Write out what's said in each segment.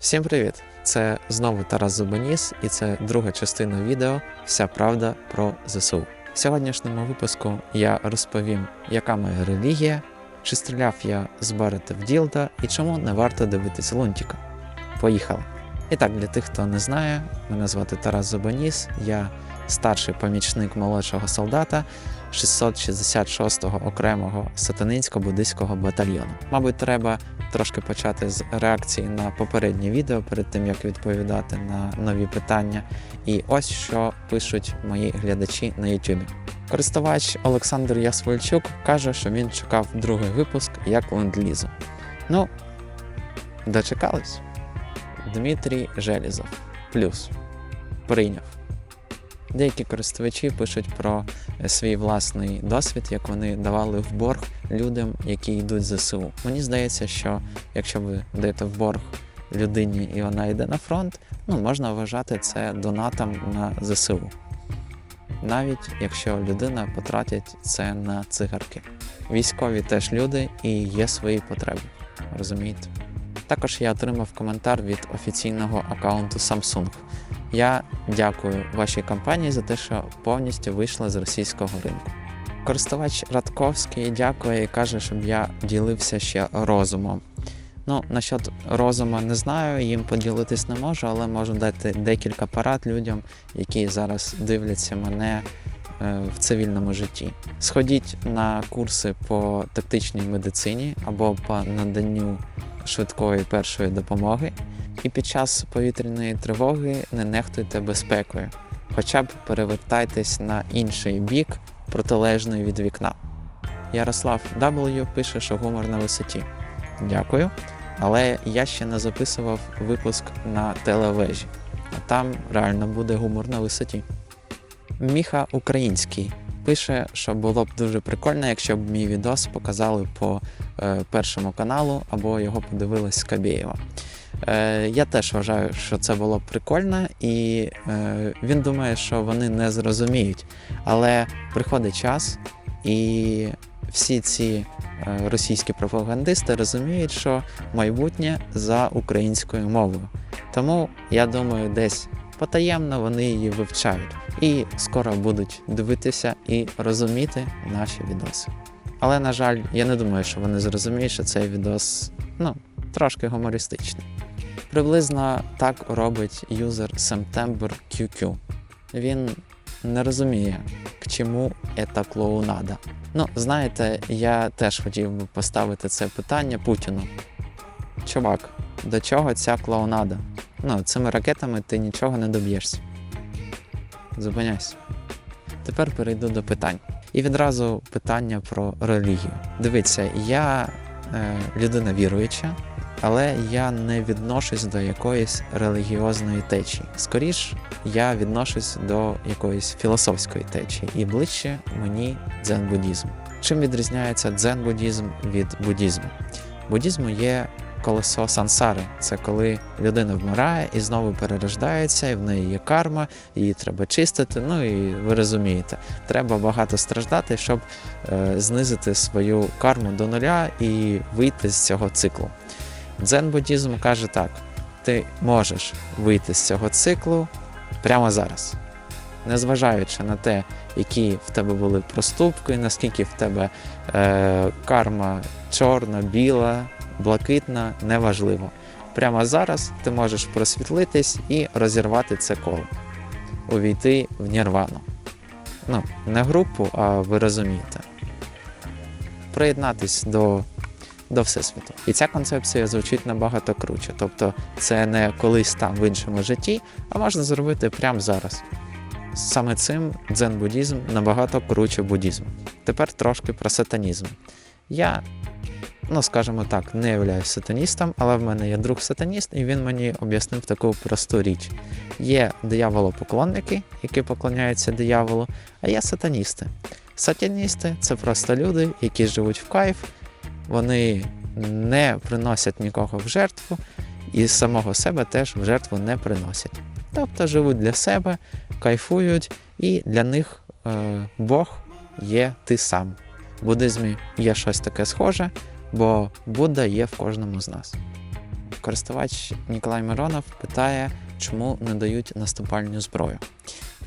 Всім привіт! Це знову Тарас Зубаніс, і це друга частина відео Вся правда про ЗСУ. В сьогоднішньому випуску я розповім, яка моя релігія, чи стріляв я з Барета в Ділда і чому не варто дивитись Лунтіка. Поїхали! І так, для тих, хто не знає, мене звати Тарас Зубаніс, я старший помічник молодшого солдата 666-го окремого сатанинсько-буддийського батальйону. Мабуть, треба трошки почати з реакції на попереднє відео перед тим як відповідати на нові питання. І ось що пишуть мої глядачі на YouTube. Користувач Олександр Ясвольчук каже, що він чекав другий випуск як ленд-лізу. Ну, дочекались. Дмитрій Желізов. Плюс. Прийняв. Деякі користувачі пишуть про е, свій власний досвід, як вони давали в борг людям, які йдуть з ЗСУ. Мені здається, що якщо ви даєте в борг людині і вона йде на фронт, ну можна вважати це донатом на ЗСУ. Навіть якщо людина потратить це на цигарки. Військові теж люди і є свої потреби. Розумієте? Також я отримав коментар від офіційного аккаунту Samsung. Я дякую вашій компанії за те, що повністю вийшла з російського ринку. Користувач Радковський дякує і каже, щоб я ділився ще розумом. Ну, насчет розуму не знаю, їм поділитись не можу, але можу дати декілька порад людям, які зараз дивляться мене е, в цивільному житті. Сходіть на курси по тактичній медицині або по наданню швидкої першої допомоги. І під час повітряної тривоги не нехтуйте безпекою, хоча б перевертайтесь на інший бік, протилежний від вікна. Ярослав W пише, що гумор на висоті. Дякую. Але я ще не записував випуск на телевежі, а там реально буде гумор на висоті. Міха Український пише, що було б дуже прикольно, якщо б мій відос показали по е, першому каналу або його подивилась Кабєєва. Е, я теж вважаю, що це було прикольно, і е, він думає, що вони не зрозуміють. Але приходить час, і всі ці е, російські пропагандисти розуміють, що майбутнє за українською мовою. Тому я думаю, десь потаємно вони її вивчають і скоро будуть дивитися і розуміти наші відоси. Але, на жаль, я не думаю, що вони зрозуміють, що цей відос ну, трошки гумористичний. Приблизно так робить юзер September QQ. Він не розуміє, к чому ета клоунада. Ну, знаєте, я теж хотів би поставити це питання Путіну. Чувак, до чого ця клоунада? Ну, цими ракетами ти нічого не доб'єшся. Зупиняйся. Тепер перейду до питань. І відразу питання про релігію. Дивіться, я е, людина віруюча, але я не відношусь до якоїсь релігіозної течії. Скоріш, я відношусь до якоїсь філософської течії, і ближче мені дзен-буддізм. Чим відрізняється дзен-буддізм від буддізму? Буддізму є колесо сансари. Це коли людина вмирає і знову перерождається, і в неї є карма, її треба чистити. Ну і ви розумієте, треба багато страждати, щоб е, знизити свою карму до нуля і вийти з цього циклу. Дзен-буддізм каже так: ти можеш вийти з цього циклу прямо зараз, незважаючи на те, які в тебе були проступки, наскільки в тебе е, карма чорна, біла, блакитна, неважливо. Прямо зараз ти можеш просвітлитись і розірвати це коло, увійти в нірвану. Ну, не групу, а ви розумієте. Приєднатись до до Всесвіту. І ця концепція звучить набагато круче. Тобто це не колись там в іншому житті, а можна зробити прямо зараз. Саме цим дзен-буддізм набагато круче буддізму. Тепер трошки про сатанізм. Я, ну скажімо так, не являюсь сатаністом, але в мене є друг сатаніст, і він мені об'яснив таку просту річ: є дияволопоклонники, які поклоняються дияволу, а є сатаністи. Сатаністи це просто люди, які живуть в кайф, вони не приносять нікого в жертву і самого себе теж в жертву не приносять. Тобто живуть для себе, кайфують, і для них е, Бог є ти сам. В буддизмі є щось таке схоже, бо Будда є в кожному з нас. користувач Ніколай Миронов питає, чому не дають наступальну зброю.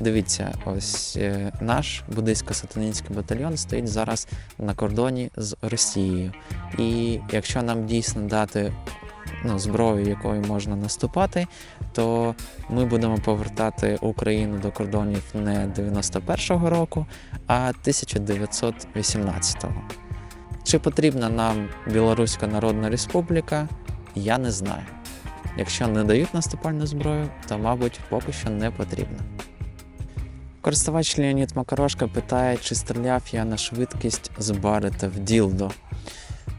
Дивіться, ось е, наш буддийсько-сатанінський батальйон стоїть зараз на кордоні з Росією. І якщо нам дійсно дати ну, зброю, якою можна наступати, то ми будемо повертати Україну до кордонів не 91-го року, а 1918-го. Чи потрібна нам Білоруська Народна Республіка, я не знаю. Якщо не дають наступальну зброю, то, мабуть, поки що не потрібно. Користувач Леонід Макарошка питає, чи стріляв я на швидкість з Барета в Ділдо.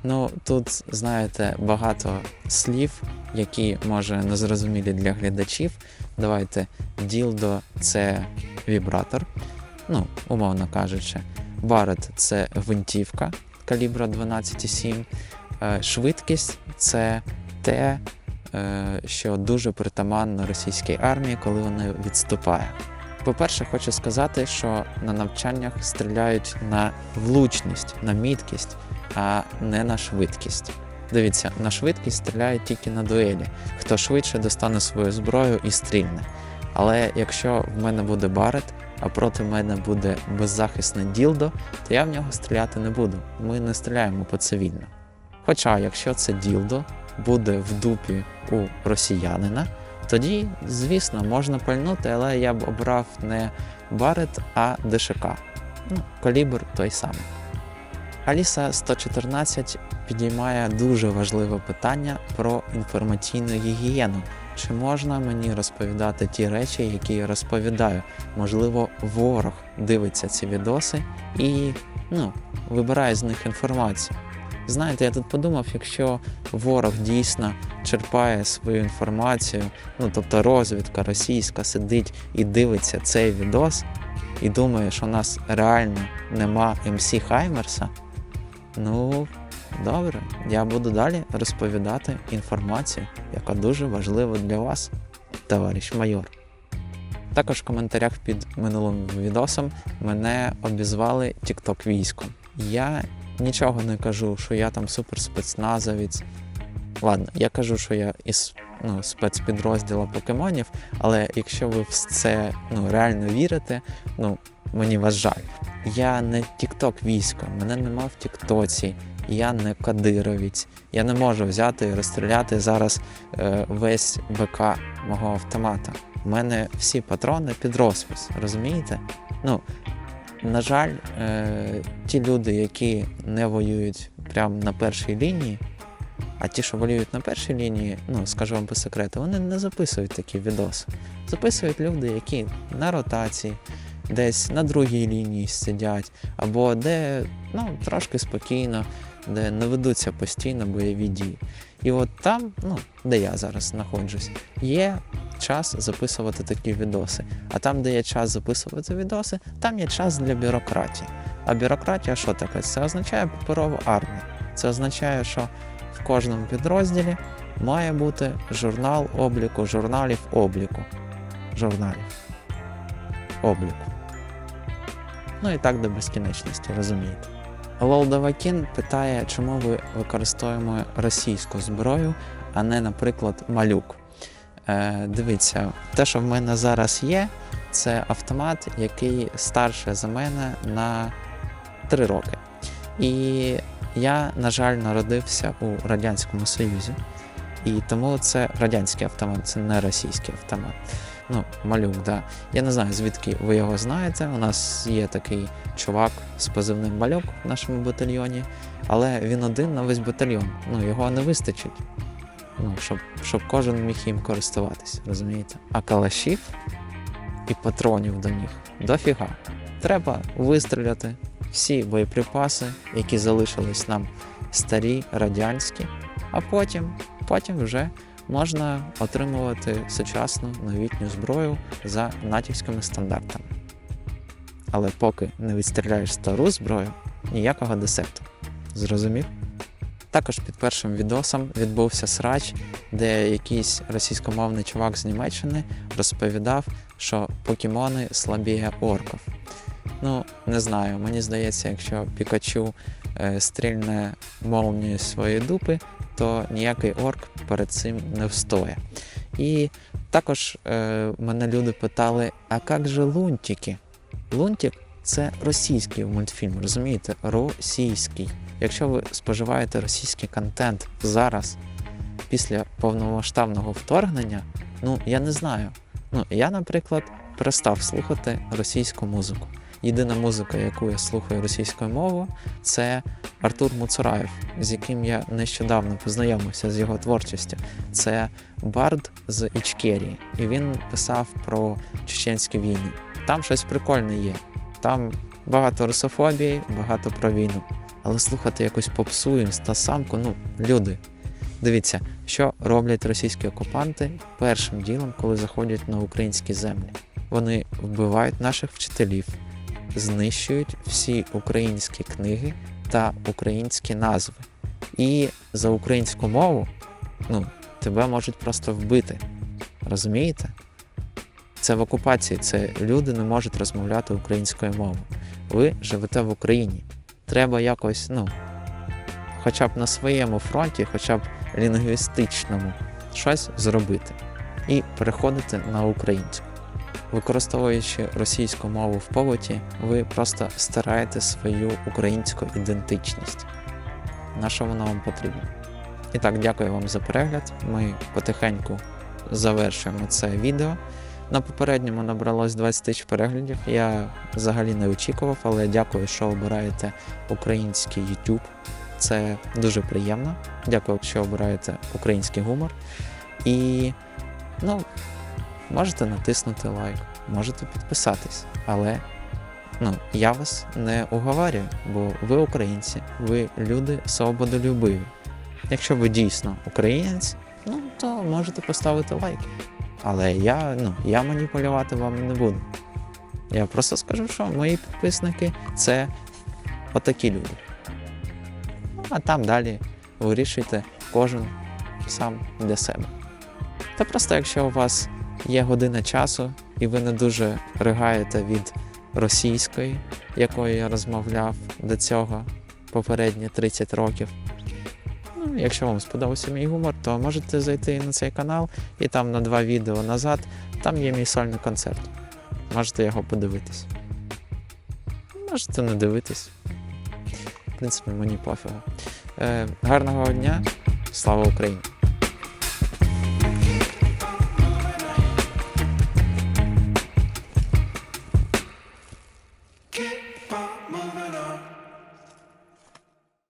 Ну, тут, знаєте, багато слів, які може незрозумілі для глядачів. Давайте Ділдо це вібратор, ну, умовно кажучи. Барет це гвинтівка калібра 12,7. Е, Швидкість це те, що дуже притаманно російській армії, коли вона відступає. По-перше, хочу сказати, що на навчаннях стріляють на влучність, на міткість, а не на швидкість. Дивіться, на швидкість стріляють тільки на дуелі. Хто швидше достане свою зброю і стрільне. Але якщо в мене буде барет, а проти мене буде беззахисне ділдо, то я в нього стріляти не буду. Ми не стріляємо по цивільно. Хоча, якщо це ділдо буде в дупі у росіянина, тоді, звісно, можна пальнути, але я б обрав не барет, а ДШК. Ну, калібр той самий. Аліса 114 підіймає дуже важливе питання про інформаційну гігієну. Чи можна мені розповідати ті речі, які я розповідаю? Можливо, ворог дивиться ці відоси і ну, вибирає з них інформацію. Знаєте, я тут подумав, якщо ворог дійсно черпає свою інформацію, ну тобто розвідка російська сидить і дивиться цей відос, і думає, що у нас реально нема МС Хаймерса, ну добре, я буду далі розповідати інформацію, яка дуже важлива для вас, товариш майор. Також в коментарях під минулим відосом мене обізвали TikTok військом. Я нічого не кажу, що я там суперспецназовець. Ладно, я кажу, що я із ну, спецпідрозділу покемонів, але якщо ви в це ну, реально вірите, ну мені вас жаль. Я не тікток військо, мене нема в Тіктоці, я не кадировець. Я не можу взяти і розстріляти зараз е, весь БК мого автомата. У мене всі патрони під розпис, розумієте? Ну, на жаль, е, ті люди, які не воюють прямо на першій лінії, а ті, що воюють на першій лінії, ну скажу вам по секрету, вони не записують такі відоси. Записують люди, які на ротації, десь на другій лінії сидять, або де ну, трошки спокійно, де не ведуться постійно бойові дії. І от там, ну, де я зараз знаходжусь, є час записувати такі відоси. А там, де є час записувати відоси, там є час для бюрократії. А бюрократія що таке? Це означає паперову армію. Це означає, що в кожному підрозділі має бути журнал обліку, журналів обліку. Журналів. Обліку. Ну і так до безкінечності, розумієте. Лолдавакін питає, чому ви використовуємо російську зброю, а не, наприклад, малюк. Е, дивіться, те, що в мене зараз є, це автомат, який старше за мене на 3 роки. І я, на жаль, народився у Радянському Союзі. І тому це радянський автомат, це не російський автомат. Ну, малюк, да. Я не знаю, звідки ви його знаєте. У нас є такий чувак з позивним малюк в нашому батальйоні, але він один на весь батальйон. Ну, його не вистачить. Ну, щоб, щоб кожен міг їм користуватися, розумієте? А калашів і патронів до них дофіга. Треба вистріляти всі боєприпаси, які залишились нам старі, радянські, а потім, потім вже можна отримувати сучасну новітню зброю за натівськими стандартами. Але поки не відстріляєш стару зброю, ніякого десерту. Зрозумів? Також під першим відосом відбувся срач, де якийсь російськомовний чувак з Німеччини розповідав, що покемони слабіє орків. Ну, не знаю, мені здається, якщо Пікачу е, стрільне молнію своєї дупи, то ніякий орк перед цим не встоє. І також е, мене люди питали: а як же лунтики? Лунтик це російський мультфільм, розумієте? Російський. Якщо ви споживаєте російський контент зараз, після повномасштабного вторгнення, ну я не знаю. Ну, я, наприклад, перестав слухати російську музику. Єдина музика, яку я слухаю російською мовою, це Артур Муцураєв, з яким я нещодавно познайомився з його творчістю. Це Бард з Ічкерії, і він писав про чеченські війни. Там щось прикольне є. Там багато русофобії, багато про війну. Але слухати якусь попсу, інстасамку, ну, люди. Дивіться, що роблять російські окупанти першим ділом, коли заходять на українські землі. Вони вбивають наших вчителів, знищують всі українські книги та українські назви. І за українську мову ну, тебе можуть просто вбити. Розумієте? Це в окупації, це люди не можуть розмовляти українською мовою. Ви живете в Україні. Треба якось, ну, хоча б на своєму фронті, хоча б лінгвістичному, щось зробити і переходити на українську. Використовуючи російську мову в побуті, ви просто стираєте свою українську ідентичність. На що вона вам потрібна? І так, дякую вам за перегляд. Ми потихеньку завершуємо це відео. На попередньому набралось 20 тисяч переглядів. Я взагалі не очікував, але дякую, що обираєте український YouTube. Це дуже приємно. Дякую, що обираєте український гумор. І ну, можете натиснути лайк, можете підписатись, але ну, я вас не уговарюю, бо ви українці, ви люди свободолюбиві. Якщо ви дійсно українець, ну то можете поставити лайк. Але я, ну, я маніпулювати вам не буду. Я просто скажу, що мої підписники це отакі люди. А там далі вирішуйте кожен сам для себе. Та просто якщо у вас є година часу, і ви не дуже ригаєте від російської, якою я розмовляв до цього попередні 30 років. Якщо вам сподобався мій гумор, то можете зайти на цей канал і там на два відео назад там є мій сольний концерт. Можете його подивитись. Можете не дивитись. В принципі, мені пофігу. Е, гарного дня, слава Україні!